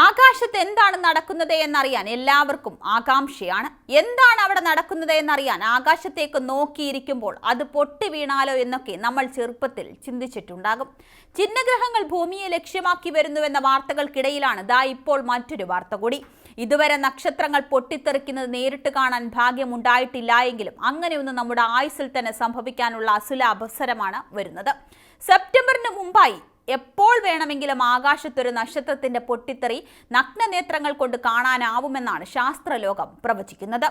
ആകാശത്ത് എന്താണ് നടക്കുന്നത് എന്നറിയാൻ എല്ലാവർക്കും ആകാംക്ഷയാണ്. എന്താണ് അവിടെ നടക്കുന്നത് എന്നറിയാൻ ആകാശത്തേക്ക് നോക്കിയിരിക്കുമ്പോൾ അത് പൊട്ടി വീണാലോ എന്നൊക്കെ നമ്മൾ ചെറുപ്പത്തിൽ ചിന്തിച്ചിട്ടുണ്ടാകും. ചിഹ്നഗ്രഹങ്ങൾ ഭൂമിയെ ലക്ഷ്യമാക്കി വരുന്നുവെന്ന വാർത്തകൾക്കിടയിലാണ് ദാ ഇപ്പോൾ മറ്റൊരു വാർത്ത കൂടി. ഇതുവരെ നക്ഷത്രങ്ങൾ പൊട്ടിത്തെറിക്കുന്നത് നേരിട്ട് കാണാൻ ഭാഗ്യമുണ്ടായിട്ടില്ല എങ്കിലും അങ്ങനെയൊന്നും നമ്മുടെ ആയുസ്സിൽ തന്നെ സംഭവിക്കാനുള്ള അസുല അവസരമാണ് വരുന്നത്. സെപ്റ്റംബറിന് മുമ്പായി എപ്പോൾ വേണമെങ്കിലും ആകാശത്തൊരു നക്ഷത്രത്തിന്റെ പൊട്ടിത്തെറി നഗ്നനേത്രങ്ങൾ കൊണ്ട് കാണാനാവുമെന്നാണ് ശാസ്ത്രലോകം പ്രവചിക്കുന്നത്.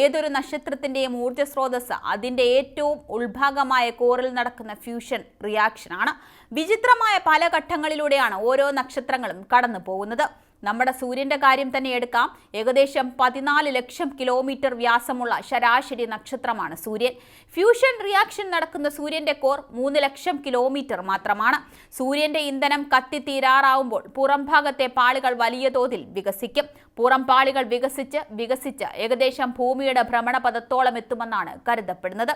ഏതൊരു നക്ഷത്രത്തിന്റെയും ഊർജ സ്രോതസ് അതിന്റെ ഏറ്റവും ഉൾഭാഗമായ കോറിൽ നടക്കുന്ന ഫ്യൂഷൻ റിയാക്ഷനാണ്. വിചിത്രമായ പല ഘട്ടങ്ങളിലൂടെയാണ് ഓരോ നക്ഷത്രങ്ങളും കടന്നു പോകുന്നത് നമ്മുടെ സൂര്യന്റെ കാര്യം തന്നെ എടുക്കാം. ഏകദേശം പതിനാല് ലക്ഷം കിലോമീറ്റർ വ്യാസമുള്ള ശരാശരി നക്ഷത്രമാണ് സൂര്യൻ. ഫ്യൂഷൻ റിയാക്ഷൻ നടക്കുന്ന സൂര്യന്റെ കോർ മൂന്ന് ലക്ഷം കിലോമീറ്റർ മാത്രമാണ്. സൂര്യന്റെ ഇന്ധനം കത്തിത്തീരാറാവുമ്പോൾ തീരാറാവുമ്പോൾ പുറംഭാഗത്തെ പാളികൾ വലിയ തോതിൽ വികസിക്കും. പുറം പാളികൾ വികസിച്ച് വികസിച്ച് ഏകദേശം ഭൂമിയുടെ ഭ്രമണപഥത്തോളം എത്തുമെന്നാണ് കരുതപ്പെടുന്നത്.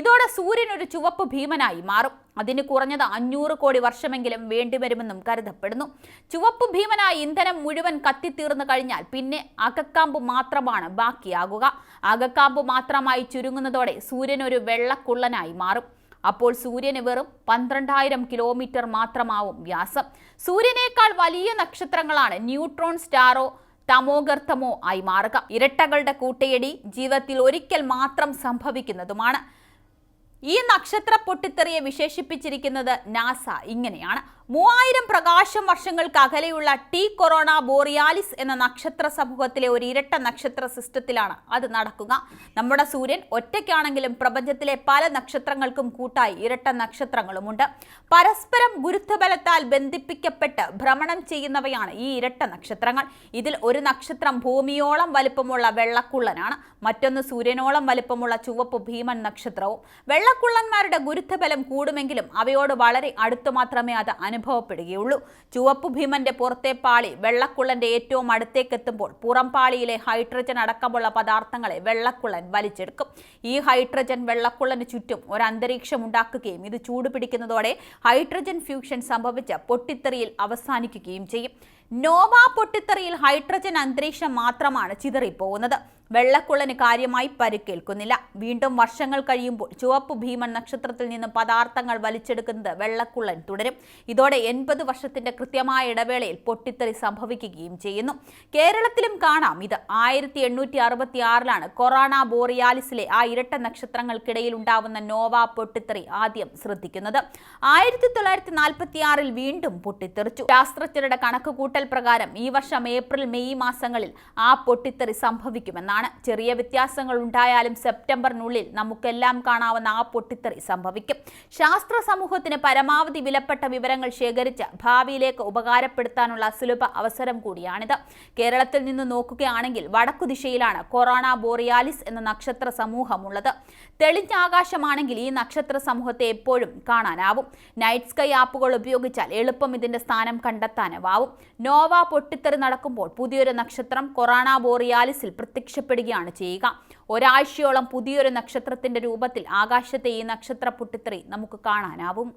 ഇതോടെ സൂര്യൻ ഒരു ചുവപ്പ് ഭീമനായി മാറും. അതിന് കുറഞ്ഞത് അഞ്ഞൂറ് കോടി വർഷമെങ്കിലും വേണ്ടിവരുമെന്നും കരുതപ്പെടുന്നു. ചുവപ്പ് ഭീമനായി ഇന്ധനം മുഴുവൻ കത്തിത്തീർന്നു കഴിഞ്ഞാൽ പിന്നെ അകക്കാമ്പ് മാത്രമാണ് ബാക്കിയാകുക. അകക്കാമ്പ് മാത്രമായി ചുരുങ്ങുന്നതോടെ സൂര്യൻ ഒരു വെള്ളക്കുള്ളനായി മാറും. അപ്പോൾ സൂര്യന് വെറും പന്ത്രണ്ടായിരം കിലോമീറ്റർ മാത്രമാവും വ്യാസം. സൂര്യനേക്കാൾ വലിയ നക്ഷത്രങ്ങളാണ് ന്യൂട്രോൺ സ്റ്റാറോ തമോഗർത്തമോ ആയി മാറുക. ഇരട്ടകളുടെ കൂട്ടയടി ജീവിതത്തിൽ ഒരിക്കൽ മാത്രം സംഭവിക്കുന്നതുമാണ്. ഈ നക്ഷത്ര പൊട്ടിത്തെറിയെ വിശേഷിപ്പിച്ചിരിക്കുന്നത് നാസ ഇങ്ങനെയാണ്. മൂവായിരം പ്രകാശം വർഷങ്ങൾക്ക് അകലെയുള്ള ടി കൊറോണ ബോറിയാലിസ് എന്ന നക്ഷത്ര സമൂഹത്തിലെ ഒരു ഇരട്ട നക്ഷത്ര സിസ്റ്റത്തിലാണ് അത് നടക്കുക. നമ്മുടെ സൂര്യൻ ഒറ്റയ്ക്കാണെങ്കിലും പ്രപഞ്ചത്തിലെ പല നക്ഷത്രങ്ങൾക്കും കൂട്ടായി ഇരട്ട നക്ഷത്രങ്ങളുമുണ്ട്. പരസ്പരം ഗുരുത്വബലത്താൽ ബന്ധിപ്പിക്കപ്പെട്ട് ഭ്രമണം ചെയ്യുന്നവയാണ് ഈ ഇരട്ട നക്ഷത്രങ്ങൾ. ഇതിൽ ഒരു നക്ഷത്രം ഭൂമിയോളം വലിപ്പമുള്ള വെള്ളക്കുള്ളനാണ്. മറ്റൊന്ന് സൂര്യനോളം വലിപ്പമുള്ള ചുവപ്പ് ഭീമൻ നക്ഷത്രവും. വെള്ളക്കുള്ളന്മാരുടെ ഗുരുത്വബലം കൂടുമെങ്കിലും അവയോട് വളരെ അടുത്തു മാത്രമേ അത് അനുഭവപ്പെടുകയുള്ളൂ. ചുവപ്പ് ഭീമന്റെ പുറത്തെ പാളി വെള്ളക്കുള്ളന്റെ ഏറ്റവും അടുത്തേക്ക് എത്തുമ്പോൾ പുറം പാളിയിലെ ഹൈഡ്രജൻ അടക്കമുള്ള പദാർത്ഥങ്ങളെ വെള്ളക്കുള്ളൻ വലിച്ചെടുക്കും. ഈ ഹൈഡ്രജൻ വെള്ളക്കുള്ളന് ചുറ്റും ഒരു അന്തരീക്ഷം ഉണ്ടാക്കുകയും ഇത് ചൂടുപിടിക്കുന്നതോടെ ഹൈഡ്രജൻ ഫ്യൂഷൻ സംഭവിച്ച പൊട്ടിത്തെറിയിൽ അവസാനിക്കുകയും ചെയ്യും. നോവ പൊട്ടിത്തെറിയിൽ ഹൈഡ്രജൻ അന്തരീക്ഷം മാത്രമാണ് ചിതറിപ്പോകുന്നത്. വെള്ളക്കുള്ളന് കാര്യമായി പരിക്കേൽക്കുന്നില്ല. വീണ്ടും വർഷങ്ങൾ കഴിയുമ്പോൾ ചുവപ്പ് ഭീമൻ നക്ഷത്രത്തിൽ നിന്ന് പദാർത്ഥങ്ങൾ വലിച്ചെടുക്കുന്നത് വെള്ളക്കുള്ളൻ തുടരും. ഇതോടെ എൺപത് വർഷത്തിന്റെ കൃത്യമായ ഇടവേളയിൽ പൊട്ടിത്തെറി സംഭവിക്കുകയും ചെയ്യുന്നു. കേരളത്തിലും കാണാം ഇത്. ആയിരത്തി എണ്ണൂറ്റി അറുപത്തി ആറിലാണ് കൊറോണ ബോറിയാലിസിലെ ആ ഇരട്ട നക്ഷത്രങ്ങൾക്കിടയിൽ ഉണ്ടാവുന്ന നോവ പൊട്ടിത്തെറി ആദ്യം ശ്രദ്ധിക്കുന്നത്. ആയിരത്തി തൊള്ളായിരത്തി നാൽപ്പത്തി ആറിൽ വീണ്ടും പൊട്ടിത്തെറിച്ചു. ശാസ്ത്രജ്ഞരുടെ കണക്കുകൂട്ടൽ പ്രകാരം ഈ വർഷം ഏപ്രിൽ മെയ് മാസങ്ങളിൽ ആ പൊട്ടിത്തെറി സംഭവിക്കുമെന്നാണ് ചെറിയ വ്യത്യാസങ്ങൾ ഉണ്ടായാലും സെപ്റ്റംബറിനുള്ളിൽ നമുക്കെല്ലാം കാണാവുന്ന ആ പൊട്ടിത്തെറി സംഭവിക്കും. ശാസ്ത്ര സമൂഹത്തിന് പരമാവധി വിലപ്പെട്ട വിവരങ്ങൾ ശേഖരിച്ച് ഭാവിയിലേക്ക് ഉപകാരപ്പെടുത്താനുള്ള സുലഭ അവസരം കൂടിയാണിത്. കേരളത്തിൽ നിന്ന് നോക്കുകയാണെങ്കിൽ വടക്കു ദിശയിലാണ് കൊറോണ ബോറിയാലിസ് എന്ന നക്ഷത്ര സമൂഹമുള്ളത്. തെളിഞ്ഞ ആകാശമാണെങ്കിൽ ഈ നക്ഷത്ര സമൂഹത്തെ എപ്പോഴും കാണാനാവും. നൈറ്റ് സ്കൈ ആപ്പുകൾ ഉപയോഗിച്ചാൽ എളുപ്പം ഇതിന്റെ സ്ഥാനം കണ്ടെത്താനാവും. നോവ പൊട്ടിത്തെറി നടക്കുമ്പോൾ പുതിയൊരു നക്ഷത്രം കൊറോണ ബോറിയാലിസിൽ പ്രത്യക്ഷപ്പെടുകയാണ് ചെയ്യുക. ഒരാഴ്ചയോളം പുതിയൊരു നക്ഷത്രത്തിന്റെ രൂപത്തിൽ ആകാശത്തെ ഈ നക്ഷത്ര പൊട്ടിത്തെറി നമുക്ക് കാണാനാവും.